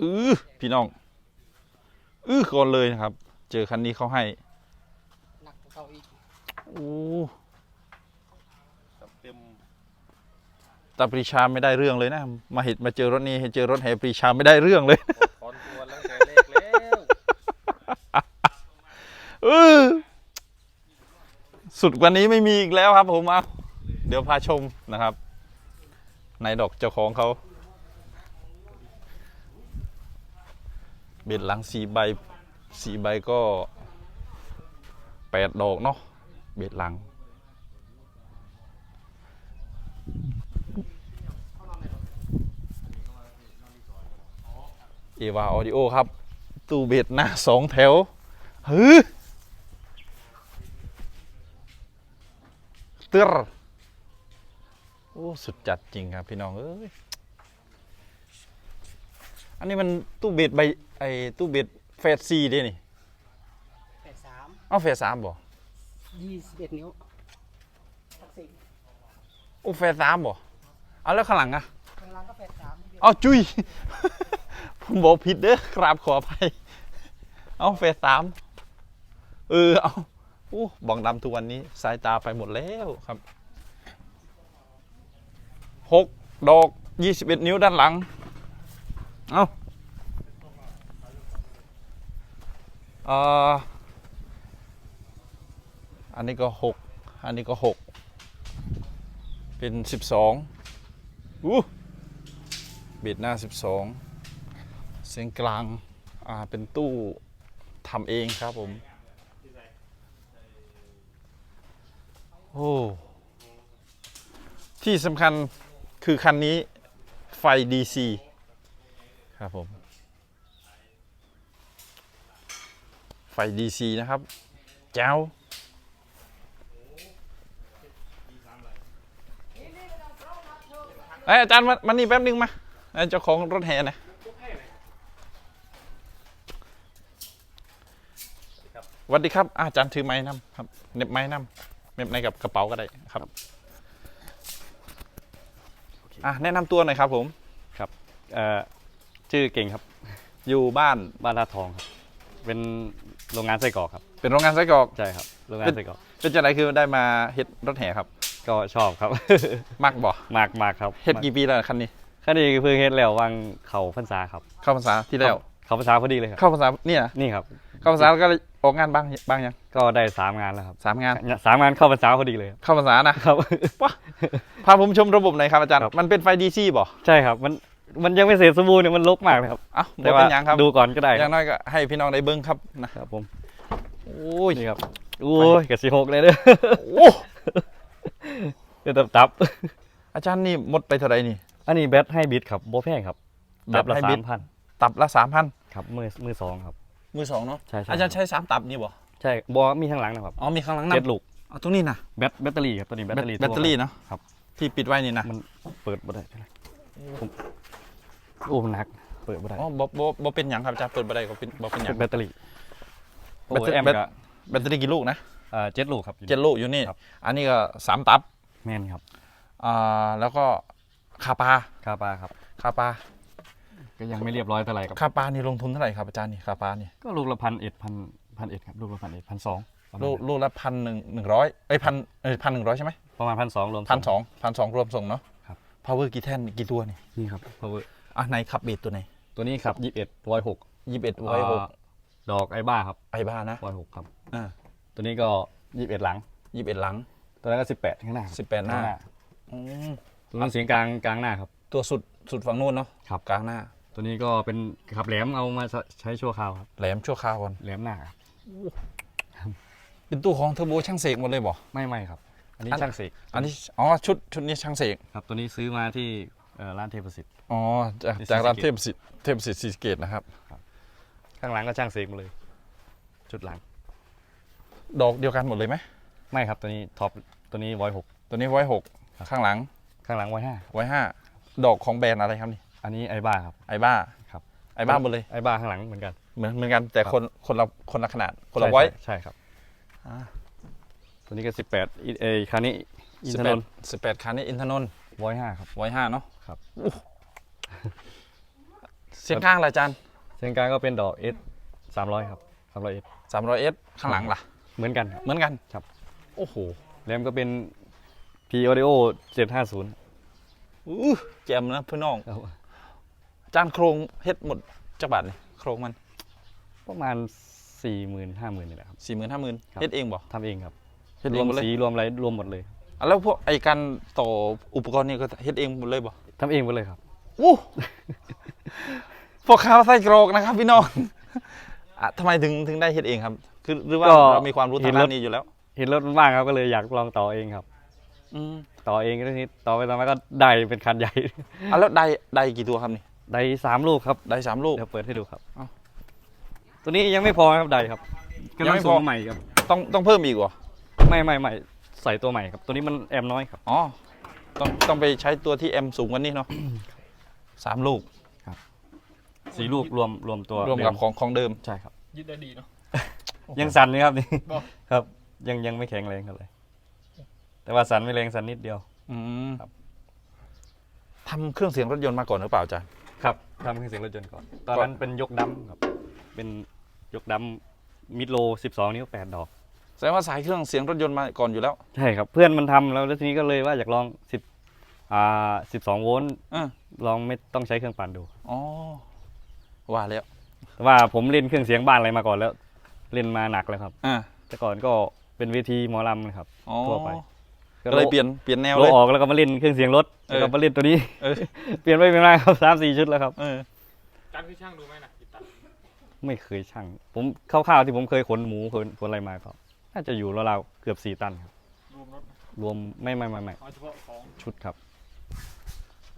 อือพี่น้อง อื้อก่อนเลยนะครับ เจอคันนี้เขาให้หนักกว่าเขาอีกโอ้เต็มตาปรีชาไม่ได้เรื่องเลยนะ มาเห็นมาเจอรถนี้เห็นเจอรถแห่ปรีชาไม่ได้เรื่องเลย ถอนตัวตั้งแต่แรกแล้วเออสุดกว่านี้ไม่มีอีกแล้วครับผมเอาเดี๋ยวพาชมนะครับนายดอกเจ้าของเขา เบ็ดหลังสี่ใบสี่ใบก็แปดดอกเนาะเบ็ดหลัง เอวาออดิโอครับ ตู้เบ็ดหน้าสองแถวฮึเตื้อโอ้ สุดจัดจริงครับ พี่น้อง เอ้ย อันนี้มันตู้เบ็ดใบไอ้ตู้เบ็ดเฟสซีด้วยนี่แปดสามเอาเฟสสามบ่ยี่สิบเอ็ดนิ้วทักษิณโอ้เฟสสามบ่เอาแล้วข้างหลังอะข้างล่างก็แปดสามที่เดียวเอาจุ้ย ผมบอกผิดเด้อกราบขออภัยเอาเฟสสามเออเอาโอ้บองดำทุกวันนี้ สายตาไปหมดแล้วครับหกดอกยี่สิบเอ็ดนิ้วด้านหลัง เอาเอ่ออันนี้ก็หกอันนี้ก็หกเป็นสิบสองอู้เบีดหน้า12เสียงกลางอ่าเป็นตู้ทำเองครับผมโอ้ที่สำคัญคือคันนี้ไฟ DC ครับผม ไฟ DC นะครับแจ้วเอ้ยอาจารย์มามานี่แป๊บนึงมาเอ้ยเจ้าของรถแห่นะสวัสดีครับอาอาจารย์ถือไม้นำครับเหน็บไม้นำเหน็บในกับกระเป๋าก็ได้ครับ อะแนะนำตัวหน่อยครับผม เอ่อ ชื่อเก่งครับ อยู่บ้านบ้านลาดทองครับ เป็นโรงงานไส้กรอกครับเป็นโรงงานไส้กรอก ใช่ครับโรงงานไส้กรอกเป็นจังไรคือได้มาเฮ็ดรถแห่ครับ ก็ชอบครับ มักบ่มากมากครับเฮ็ดกี่ปีแล้วคันนี้คันนี้เพิ่งเฮ็ดแล้ววางเขาพรรษาครับเข้าพรรษาที่แล้วเขาพรรษาพอดีเลยครับเข้าพรรษาเนี่ยนะนี่ครับเข้าพรรษาแล้วก็ออกงานบ้างบ้างยังก็ได้สามงานแล้วครับสามงานสามงานเข้าพรรษาพอดีเลยครับเข้าพรรษานะครับ พาผมชมระบบหน่อยครับอาจารย์ ครับ มันเป็นไฟดีซีบ่ใช่ครับมัน มันยังไม่เสร็จสมบูรณ์เนี่ยมันลกมากเลยครับเอ้าแต่บ่ว่าเป็นหยังครับดูก่อนก็ได้อครัย่าบงน้อยก็ให้พี่น้องได้เบิ้งครับนะครับผมโอ้ยนี่ครับโอ้ยกระสีหกเลยเด้อโอ้เดี๋ยวตับตับอาจารย์นี่หมดไปเท่าไหร่นี่อันนี้แบตให้บิดครับโบแพงครับแบตัตบละให้สาบิดมพันตับละสามพันครับมือมือสองครับ มือสองเนาะใช่ใช่ อาจารย์ใช้สามตับนี่บ่ใช่บอมีข้างหลังนะครับอ๋อมีข้างหลังนะเจ็ดลูกเอาตรงนี้นะแบตแบตเตอรี่ครับตัวนี้แบตเตอรี่แบตเตอรี่เนาะครับ ที่ปิดไว้นี่นะมันเปิดบ่ได้ผม โอ้มันหนัก เปิดบ่ได้อ๋อบ่บ่บ่เป็นหยังครับอาจารย์เปิดบ่ได้ก็เป็นบ่เป็นหยัเป็งนแบตเตอรี่แบตเตอรี่โอ้แอมแบตก็แบตเตอรี่กี่ลูกนะเอ่อเจ็ดลูกครับเจ็ดลูกอยู่นี่ ครับ อันนี้ก็สามตับแม่นครับอ่าแล้วก็คาปลาคาปลาครับ คาปลาก็ยังไม่เรียบร้อยเท่าไหร่ครับ คาปลานี่ลงทุนเท่าไหร่ครับอาจารย์นี่คาปลานี่ก็ลูกละพันเอ็ดพันพันเอ็ดครับลูกละพันเอ็ดพันสองประมาณลูกลูกละพันหนึ่งหนึ่งร้อยเอ้ยพันเอ้ยพันหนึ่งร้อยใช่ไหมประมาณพันสองรวมพันสองพันสองรวมส่งเนาะ ครับ power กี่แท่นกี่ตัวนี่นี่ครับ power อะไหนขับเบสตัวไหนตัวนี้ครับยี่สิบเอ็ดร้อยหกยี่สิบเอ็ดไว้หกดอกไอ้บ้าครับไอ้บ้านะร้อยหกครับอ่าตัวนี้ก็ยี่สิบเอ็ดหลังยี่สิบเอ็ดหลัง ตัวนั้นก็สิบแปดข้างหน้าครับสิบแปดหน้าข้างหน้าอืมตัวนั้นเสียงกลางกลางหน้าครับ ตัวสุดสุดฝั่งนู้นเนาะครับกลางหน้า ตัวนี้ก็เป็นขับแหลมเอามาใช้ชั่วคราวครับแหลมชั่วคราวก่อนแหลมหน้าครับเป็นตู้ของเทอร์โบช่างเสกหมดเลยบ่ไม่ไม่ครับ อันนี้อันช่างเสกอันนี้อ๋อชุดชุดนี้ช่างเสกครับ ตัวนี้ซื้อมาที่เอ่อร้านเทพสิทธิ์ อ๋อจากที่จากร้านศรีเทสะพเกษสิทธิ์เทพสิทธิ์ศรีสะเกตนะครับ ข้างหลังก็ช่างเสกหมาเลย ชุดหลัง ดอกเดียวกันหมดเลยไหมไม่ครับตัวนี้ท็อปตัวนี้ร้อยหก ตัวนี้ไว้หกข้างหลังข้างหลังร้อยห้า ไว้ห้าดอกของแบรนด์อะไรครับนี่อันนี้ไอ้บ้าครับ ไอ้บ้าครับ ไอ้บ้าหมดเลยไอ้บ้าข้างหลังเหมือนกัน เหมือนเหมือนกันแต่ครับคนคนละคนละขนาดคนละใช่ไว้ใช่ใช่ครับอ่าตัวนี้ก็สิบแปดเอคันนี้อินสิบทแปนดนท์สิบแปดคันนี้อินทนนท์ร้อยห้าครับ ไว้ห้าเนาะครับอู้ เสียงกลางล่ะอาจารย์เสียงกลางก็เป็นดอก S 300ครับ300 S 300 S ข้างหลังล่ะ เหมือนกันครับ เหมือนกันครับ โอ้โหแรมก็เป็น P Audio 750อู้แจมนะพี่น้อง ครับอาจารย์โครงเฮ็ดหมดจักบาทนี่โครงมันประมาณ 40,000 50,000นี่แหละครับ สี่หมื่นห้าหมื่นครับ เฮ็ดเองบ่ทำเองครับเฮ็ดรเอวงมหมดเลยสีรวมอะไรรวมหมดเลยอะแล้วพวกไอ้การต่ออุปกรณ์นี่ก็เฮ็ดเองหมดเลยบ่ทำเองหมดเลยครับ อู้พวกข้าวไส้กรอกนะครับ พี่น้องอะทำไมถึงถึงได้เฮ็ดเองครับ คือหรือว่าก็เรามีความรู้ทางด้านนี้อยู่แล้ว เห็นรถมันว่างครับก็เลยอยากลองต่อเองครับ อืมต่อเองก็ทีนี้ต่อไปต่อมาก็ได้เป็นคันใหญ่ อะแล้วได้ได้กี่ตัวครับนี่ ได้สามลูกครับได้สามลูก เดี๋ยวเปิดให้ดูครับเอ้าตัวนี้ยังไม่พอครับได้ครับยังไม่พอกำลัส่ใหม่ครับต้องต้องเพิ่มอีกเหรอ ไม่ไม่ไม่ใส่ตัวใหม่ครับ ตัวนี้มันแอมน้อยครับ อ๋อ ต้องต้องไปใช้ตัวที่แอมสูงกว่านี้เนาะ สามลูกสีลูกรวมรวมตัวรวมกับเดิของของเดิม ใช่ครับ ยึดได้ดีเนาะ ยังสั่นเลยครับนี่บอก ครับ ยังยังไม่แข็งแรงเท่าไหร่แต่ว่าสั่นไม่แรงสั่นนิดเดียว อืมครับ ทำเครื่องเสียงรถยนต์มาก่อนหรือเปล่าอาจารย์ ครับทำเครื่องเสียงรถยนต์ก่อน ตอนนั้นเป็นยกดัมครับ เป็นยกดัมมิดโล12นิ้ว8ดอก แสดงว่าสายเครื่องเสียงรถยนต์มาก่อนอยู่แล้ว ใช่ครับ เพื่อนมันทำแล้วแล้วทีนี้ก็เลยว่าอยากลอง10 อ่า12โวลต์อ่าลองไม่ต้องใช้เครื่องปั่นดู อ๋อว่าแล้วแต่ว่าผมเล่นเครื่องเสียงบ้านอะไรมาก่อนแล้ว เล่นมาหนักแล้วครับ อ่าแต่ก่อนก็เป็นเวทีหมอลำนะครับ อ๋อทั่วไป ก็เลยเปลี่ยนเปลี่ยนแนวโลเลยออกแล้วก็มาเล่นเครื่องเสียงรถเออ แล้วก็มาเล่นตัวนี้ เออเปลี่ยนไปเปลี่ยนมาครับสามสี่ชุดแล้วครับ เออจานคือช่างดูไหมนะกีตาร์ไม่เคยช่าง ผมคร่าวๆที่ผมเคยขนหมูขนขนอะไรมาก็น่าจะอยู่ราวๆเกือบสี่ตันครับ รวมรถรวมไม่ไม่ไม่ไม่เอาเฉพาะของชุดครับ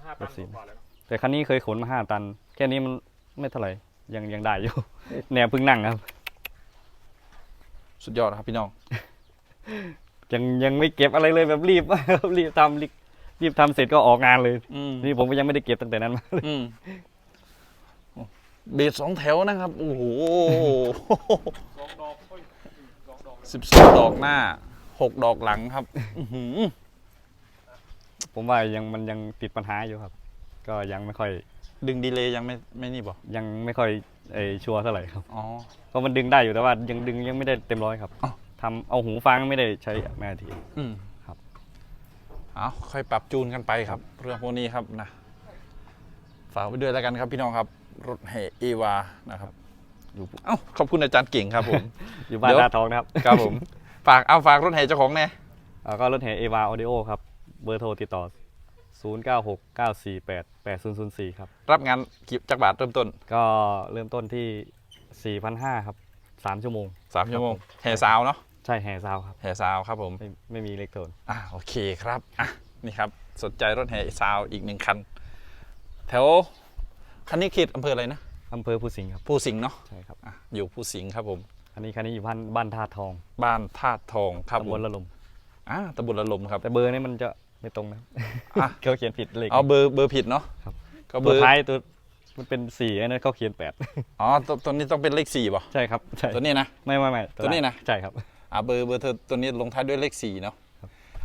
ห้าตันกว่าๆเลยเนาะแต่คันนี้เคยขนมาห้าตัน แค่นี้มันไม่เท่าไหร่ยังยังได้อยู่ แนวเพึ่งนั่งครับ สุดยอดครับพี่น้อง ยังยังไม่เก็บอะไรเลยแบบรีบรีบทำรีบรีบทำเสร็จก็ออกงานเลยอืมนี่ผมก็ยังไม่ได้เก็บตั้งแต่นั้นมาอืมเบสสองแถวนะครับ โอ้โหสองดอกเฮ้ยสองดอกสิบสองดอกหน้าหกดอกหลังครับ อื้อหือ ผมว่ายังมันยังติดปัญหาอยู่ครับ ก็ยังไม่ค่อยดึงดีเลย์ยังไม่ไม่นี่บอกยังไม่ค่อยเออชัวร์เท่าไหร่ครับอ๋อเพราะมันดึงได้อยู่แต่ว่ายังดึงยังไม่ได้เต็มร้อยครับอ้าว ทำเอาหูฟังไม่ได้ใช้แม่ที อืมครับ เอาค่อยปรับจูนกันไปครับ เรื่องพวกนี้ครับนะฝากไว้ด้วยแล้วกันครับพี่น้องครับ รถแห่เอวานะครับอยู่เอ้าขอบคุณอาจารย์เก่งครับผม อยู่บ้านเดี๋ยวตาทองนะครับครับผม ฝากเอาฝากรถแห่เจ้าของแน่ แล้วก็รถแห่เอวาออดิโอครับ เบอร์โทรติดต่อ 0 9 6 9 4 8 8 0 0 4 ครับ รับงานกี่จักรบาทเริ่มต้น ก็เริ่มต้นที่ 4,500 ครับ 3 ชั่วโมงสามชั่วโมงแห่ซาวเนาะใช่แห่ซาวครับแห่ซาวครับผมไม่ไม่มีเล็กโทนอ่าโอเคครับอะนี่ครับสนใจรถแห่ซาวอีกหนึ่งคัน แถวคันนี้เขตอำเภออะไรนะอำเภอภูสิงห์ครับผู้สิงห์เนาะใช่ครับอะอยู่ผู้สิงห์ครับผมอันนี้คันนี้อยู่บ้านบ้านท่าทอง บ้านธาตุทองครับผตำบมลละลมอ่าตำบลละลมครับ แต่เบอร์นี้มันจะ ไม่ตรงนะอะ เขาเขียนผิดเลข เอาเบอร์เบอร์ผิดเนาะครับ ก็เบตัอวร์ท้ายตัวมันเป็นสี่อันนั้นเขาเขียนแปด อ๋อตัวตัวนี้ต้องเป็นเลขสี่ป่ะใช่ครับใช่ตัวนี้นะ ไม่ไม่ไม่ตัวนี้นะ ใช่ครับ อ่าเบอร์เบอร์เธอตัวนี้ลงท้ายด้วยเลขสี่เนาะ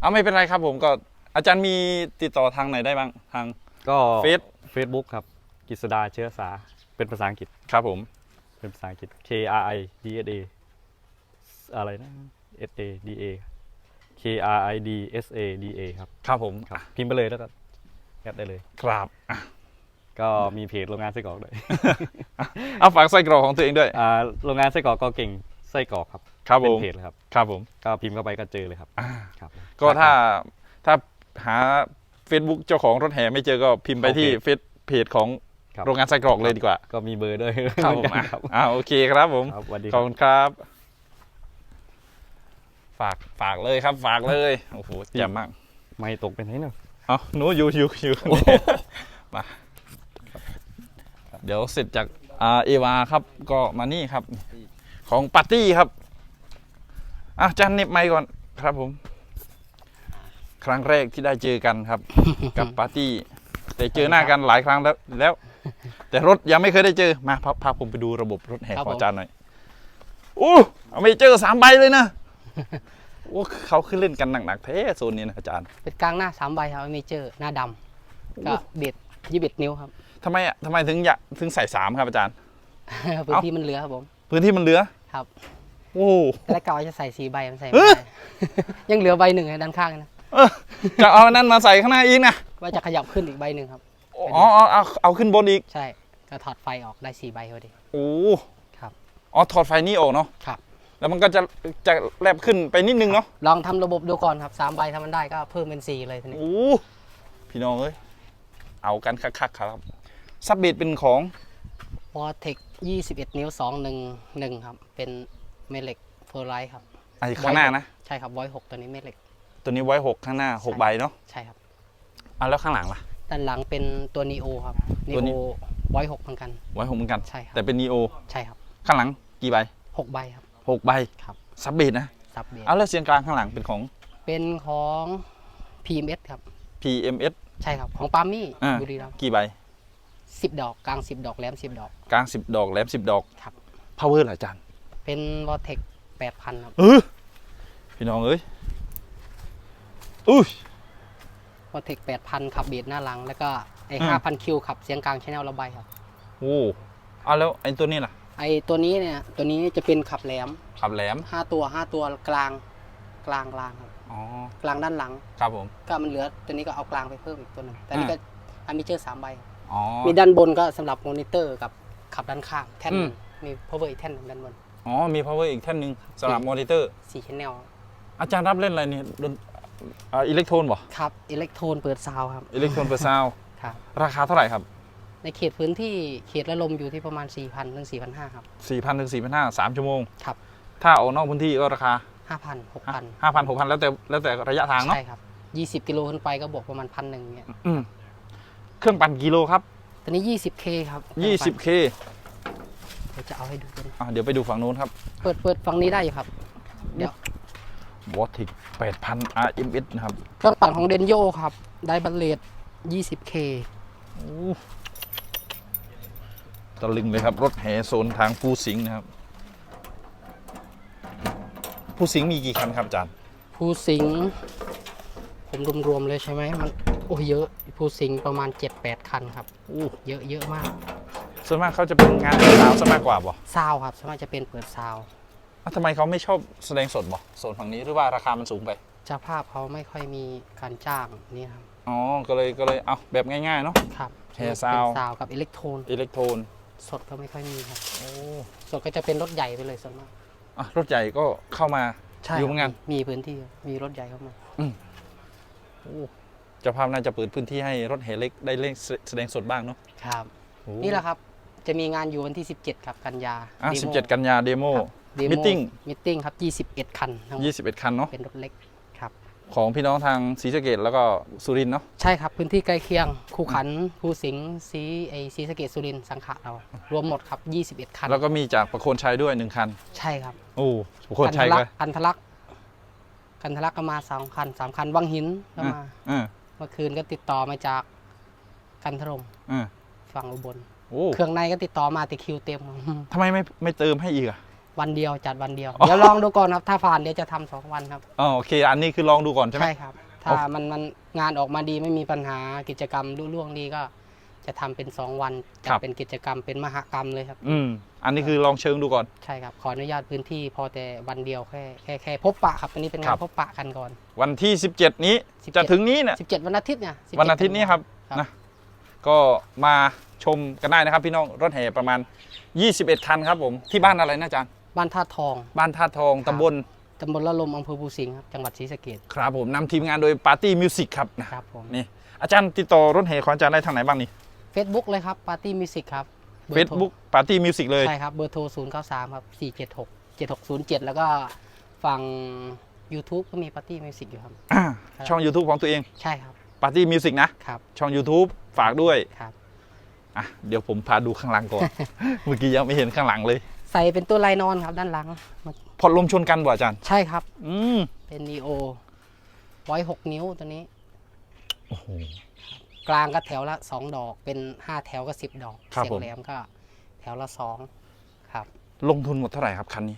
เอาไม่เป็นไรครับผมก็อาจารย์มีติดต่อทางไหนได้บ้างทาง ก็เฟซเฟซบุ๊กครับกิษดาเชื้อสาเป็นภาษาอังกฤษครับผม เป็นภาษาอังกฤษ K R I D S A อะไรนะ S A D A K R I D S A D A ครับครับผมครับพิมพ์ไปเลยแล้วก็แอดได้เลย ครับอะก็มีเพจโรงงานไส้กรอกด้วยเอาฝากไส้กรอกของตัวเองด้วย อ่าโรงงานไส้กรอกก็เก่งไส้กรอกครับครับเป็ผนมเพจเลยครับ ครับผมก็พิมพ์เข้าไปก็เจอเลยครับอ่าครับก็ถ้าถ้าหา Facebook เจ้าของรถแห่ไม่เจอก็พิมพ์ไปที่โอเคเฟซเพจของครับโรงงานไส้กรอกเลยดีกว่า ก็มีเบอร์ด้วยครับเหผมืมอนกันอะครับอ่าโอเคครับผม ครับสวัสดีขคอบรับคุณครับ ฝากฝากเลยครับ ฝากเลยโอ้โหแจ่มมาก ไม่ตกเป็นไหนเนาะเอาหนูอยู่อยู่อยู่มาเดี๋ยวเสร็จจากอ่าเอวาครับ ก็มานี่ครับ ของปาร์ตี้ครับอะอาจานเน็บไมค์ก่อนครับผม ครั้งแรกที่ได้เจอกันครับ กับปาร์ตี้ แต่เจอหน้ากันหลายครั้งแล้วแล้ว แต่รถยังไม่เคยได้เจอมาพาพาผมไปดูระบบรถแห่ครับของผมอาจารย์หน่อยอู้เอาไม่เจอสามใบเลยนะ โอ้เขาขึ้นเล่นกันหนักๆแท้โซนนี้นะอาจารย์ เป็นกลางหน้าสามใบครับเมเจอร์หน้าดำก็เบ็ดยี่สิบเอ็ดนิ้วครับทำไมอะทำไมถึงอยากถึงใส่สามครับอาจารย์ พื้นที่มันเหลือครับผม พื้นที่มันเหลือครับโอ้โหแล้วก็จะใส่สีใบมันใส่เอ้ไม่ยได้ยังเหลือใบหนึ่งนะด้านข้างนะเออจะเอาอันนั้นมาใส่ข้างหน้าอีกนะว่าจะขยับขึ้นอีกใบหนึ่งครับอ๋ออ๋อเอาเอาขึ้นบนอีก ใช่ก็ถอดไฟออกได้สี่ใบพอดีโอ้ครับอ๋อถอดไฟนี่ออกเนาะครับ แล้วมันก็จะจะแลบขึ้นไปนิดนึงเนาะลองทำระบบดูก่อนครับสามใบถ้ามันได้ก็เพิ่มเป็นสี่เลยทีนี้โอ้พี่น้องเอ้ยเอากันคักๆครับซับเบดเป็นของวอเทคยี่สิบเอ็ดนิ้วสองหนึ่งหนึ่งครับ เป็นเมเหล็กโฟลไลท์ครับ ไอ้ข้างหน้านะ ใช่ครับไว้หกตัวนี้เมเหล็ก ตัวนี้ไว้หกข้างหน้าหกใบเนาะใช่ครับอะแล้วข้างหลังล่ะ ด้านหลังเป็นตัวนีโอครับนีตัวนี้โอไว้หกเหมือนกันไว้หกเหมือนกันใช่ครับแต่เป็นนีโอใช่ครับ ข้างหลังกี่ใบหกใบครับ หกใบครับซับเบดนะซับเบสเอาแล้วเสียงกลางข้างหลังเป็นของเป็นของ PMS ครับ PMS ใช่ครับของปาล์มมี่อ่าบุรีรัมย์กี่ใบสิบดอกกลางสิบดอกแหลมสิบดอก กลาง10ดอกแหลม10ดอกครับ power หลายจานเป็นวอเทคแปดพันครับเออพี่น้องเอ้ยอุ้ยวอเทคแปดพันขับเบสหน้าหลัง แล้วก็ไอ้อืมห้าพันคิวขับเสียงกลางชแนลระบายครับ โอ้เอาแล้วไอ้ตัวนี้ล่ะ ไอ้ตัวนี้เนี่ยตัวนี้จะเป็นขับแหลมขับแหลมห้าตัวห้าตัวกลางกลางกลางครับอ๋อกลางด้านหลังครับผมก็มันเหลือตัวนี้ก็เอากลางไปเพิ่มอีกตัวหนึ่งแต่นี่อ่าก็อันมีเจอร์สามใบอ๋อมีด้านบนก็สำหรับมอนิเตอร์กับขับด้านข้างแท่นหนึ่งอืมมี power อีกแท่นหนึ่งด้านบนอ๋อมี power อีกแท่นหนึ่งสำหรับมอนิเตอร์สี่ชแนลอาจารย์รับเล่นอะไรเนี่ยดนอ่าอิเล็กโทนบ่ครับอิเล็กโทนเปิดซาวครับอิเล็กโทนเปอร์ซาวครับราคาเท่าไหร่ครับ ในเขตพื้นที่เขตละลมอยู่ที่ประมาณ 4,000 ถึง 4,500 ครับ 4,000ถึง4,500 3ชั่วโมง ครับ ถ้าออกนอกพื้นที่ก็ราคา 5,000 6,000 5,000 6,000 แล้วแต่แล้วแต่ระยะทางเนาะใช่ครับ 20 กิโลขึ้นไปก็บวกประมาณพันหนึ่งเนี่ยอืมเครื่องปั่นกิโลครับ ตอนนี้ 20K ครับ 20K เดี๋ยวจะเอาให้ดูกันอะเดี๋ยวไปดูฝั่งนู้นครับ เปิดเปิดฝั่งนี้ได้อยู่ครับ เดี๋ยววอติก8,000 RMS นะครับเครื่องปั่นของเดนโยครับ ได้บัลเลต 20K อู้ ตะลึงเลยครับ รถแห่โซนทางภูสิงห์นะครับภูสิงห์มีกี่คันครับอาจารย์ภูสิงห์ผมรวมๆเลยใช่ไหมมันโอ้เยอะภูสิงห์ประมาณ 7-8 คันครับอู้เยอะเยอะมากส่วนมากเขาจะเป็นงานสาวซะมากกว่าบ่ซาวครับส่วนมากจะเป็นเปิดซาวอะทำไมเขาไม่ชอบแสดงสดบ่โซนฝั่งนี้หรือว่าราคามันสูงไปเจ้าภาพเขาไม่ค่อยมีการจ้างนี่ครับอ๋อก็เลยก็เลยเอาแบบง่ายๆเนาะครับแชร์ซาวด์เป็นซาวกับอิเล็กโทนอิเล็กโทน สดก็ไม่ค่อยมีครับ โอ้สดก็จะเป็นรถใหญ่ไปเลยส่วนมากอะรถใหญ่ก็เข้ามาอยู่เหมือนกันมีพื้นที่มีรถใหญ่เข้ามาเจ้าภาพน่าจะเปิดพื้นที่ให้รถแห่เล็กได้เล่นแสดงสดบ้างเนาะครับโอ้นี่แหละครับจะมีงานอยู่วันที่ 17 ครับกันยาอะเดโม17 กันยาเดโมเดโ Meeting มิทติ้งครับ 21 คันทั้งหมด21 คันเนาะเป็นรถเล็กครับ ของพี่น้องทางศรีสะเกดแล้วก็สุรินทร์เนาะใช่ครับ พื้นที่ใกล้เคียงคูขันภูสิงห์ศรีไอศรีสะเกดสุรินทร์สังขะเรา รวมหมดครับ 21 คัน แล้วก็มีจากประโคนชัยด้วย1คัน ใช่ครับโอ้ประโคนชัยกัก็ทะลักกันทะลักกันทะลักก็มาสองคันสามคันวังหินก็มาอ่าเมื่อคืนก็ติดต่อมาจากกันทรมอ่าฝั่งอุบล โอ้เครื่องในก็ติดต่อมาแต่คิวเต็มทำไมไม่ไม่เติมให้อีกอะ วันเดียวจัดวันเดียวอ๋อเดี๋ยวลองดูก่อนครับ ถ้าผ่านเดี๋ยวจะทำสองวันครับอ๋อโอเค อันนี้คือลองดูก่อนใช่ไหม ใช่ครับ ถ้ามันมันงานออกมาดีไม่มีปัญหากิจกรรมรุ่ล่วงดีก็ จะทำเป็นสองวันจัดเป็นกิจกรรมเป็นมหกรรมเลยครับ อืมอันนี้คือลองเชิงดูก่อน ใช่ครับ ขออนุญาตพื้นที่พอแต่วันเดียวแค่แค่แค่พบปะครับอันนี้เป็นคงารันบ พบปะกันก่อน วันที่ 17 นี้17 จะถึงนี้เนี่ย17 วันอาทิตย์เนี่ย17วันอาทิตย์นี้ครับครับ นะก็มาชมกันได้นะครับ พี่น้องรถแห่ประมาณ 21 คันครับผมที่บ้านอะไรนะอาจารย์ บ้านท่าทอง บ้านท่าทองครับตำบลตำบลละลมอำเภอภูสิงห์ครับจังหวัดศรีสะเกษครับผมนำทีมงานโดยปาร์ตี้มิวสิกครับนะครับผมนี่อาจารย์ติดต่อรถแห่ของอาจารย์ได้ทางไหนบ้างนี่ Facebook เลยครับปาร์ตี้มิวสิกครับบอร์โทร Facebook ปาร์ตี้มิวสิกเลยใช่ครับเบอร์โทร 0 9 3 ครับ 476 7607 แล้วก็ฝั่ง YouTube ก็มีปาร์ตี้มิวสิกอยู่ครับอ่าช่อง YouTube ของตัวเองใช่ครับปาร์ตี้มิวสิกนะครับช่อง YouTube ฝากด้วยครับอะเดี๋ยวผมพาดูข้างหลังก่อน เมื่อกี้ยังไม่เห็นข้างหลังเลย ใส่เป็นตัวลายนอนครับด้านหลัง พอดลมชนกันบ่อาจารย์ ใช่ครับ อืมเป็น Neo ไว้6นิ้วตัวนี้ โอ้โห กลางก็แถวละ2ดอก เป็น5แถวก็10ดอกครับเสียผงมแหลมก็ แถวละ2ครับ ลงทุนหมดเท่าไหร่ครับคันนี้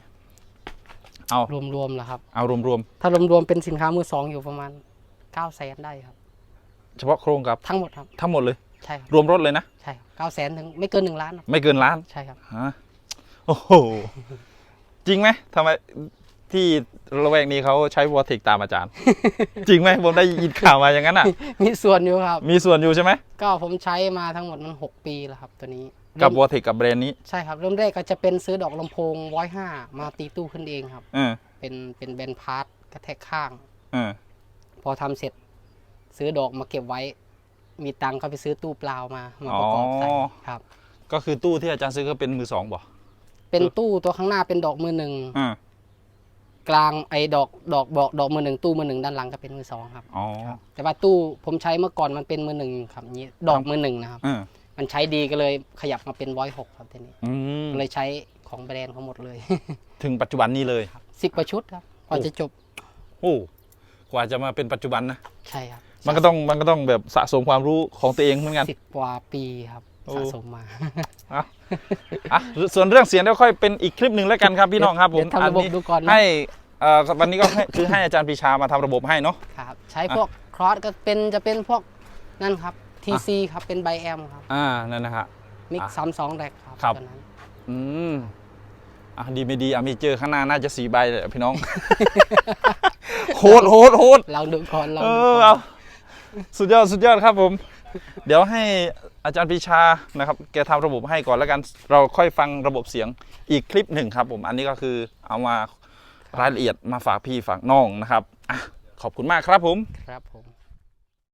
เอารวมๆแล้วครับ เอารวมถ้ารวมๆเป็นสินค้ามือสองอยู่ประมาณ9แสนได้ครับ ๆ เฉพาะโครงกับ ทั้งหมดครับ ทั้งหมดเลย ใช่ครับรวมรถเลยนะ ใช่เก้าแสนถึงไม่เกินหนึ่งล้านหรอกไม่เกินล้านใช่ครับ ฮะ โอ้โห จริงไหมทำไมที่ระแวกนี้เขาใช้วอเทคตามอาจารย์ จริงไหมผมได้ยินข่าวมาอย่างนั้นอะ มีส่วนอยู่ครับ มีส่วนอยู่ใช่ไหม ก็ผมใช้มาทั้งหมดมันหกปีแล้วครับตัวนี้ กับเริ่มวอเทคกับแบรนด์นี้ ใช่ครับ เริ่มแรกก็จะเป็นซื้อดอกลำโพงร้อยห้ามาตีตู้ขึ้นเองครับ เออ เป็นเป็นแบนพาร์ทกระแทกข้าง เออ พอทำเสร็จ ซื้อดอกมาเก็บไว้ มีตังค์ก็ไปซื้อตู้เปล่ามามาประกอบใส่อ๋อ ครับ ก็คือตู้ที่อาจารย์ซื้อก็เป็นมือสองบ่ เป็นตู้ตัวข้างหน้าเป็นดอกมือหนึ่งอ่ากลางไอ้ดอกดอกบอกดอกมือหนึ่งตู้มือหนึ่งด้านหลังก็เป็นมือสองครับอ๋อแต่ว่าตู้ผมใช้เมื่อก่อนมันเป็นมือหนึ่งครับนี้ดอกมือหนึ่งนะครับ เออมันใช้ดีก็เลยขยับมาเป็นร้อยหกครับทีนี้อืมก็เลยใช้ของแบรนด์เขาหมดเลย ถึงปัจจุบันนี้เลยสิบกว่าชุดครับกว่าจะจบโอ้กว่าจะมาเป็นปัจจุบันนะ ใช่ครับมันก็ต้องมันก็ต้องแบบสะสมความรู้ของตัวเองเหมือนกันสิบกว่าปีครับโอ้ สะสมมาอะส่วนเรื่องเสียงเดี๋ยวค่อยเป็นอีกคลิปหนึ่งแล้วกันครับพี่น้องครับผมเดี๋ยวทำระบบนนี้ดูก่อนนะให้เอ่อวันนี้ก็ให้คือให้อาจารย์ปรีชามาทำระบบให้เนาะครับใช้พวกครอสก็เป็นจะเป็นพวกนั่นครับ TC ครับเป็นไบแอมครับอ่านั่นนะฮะมิกอะสามสองแรกครับครับตัวนั้นอืมอะดีไม่ดีอะมีเจอข้างหน้าน่าจะสีใบเลยพี่น้องโหดโหดโหดเราดูก่อนเราเอดูอก่อเอานสุดยอดสุดยอดครับผม เดี๋ยวให้ อาจารย์ปีชานะครับแกทำระบบให้ก่อนแล้วกันเราค่อยฟังระบบเสียงอีกคลิปหนึ่งครับ ผมอันนี้ก็คือเอามารายละเอียดมาฝากพี่ฝากน้องนะครับอะขอบคุณมากครับผมครับผม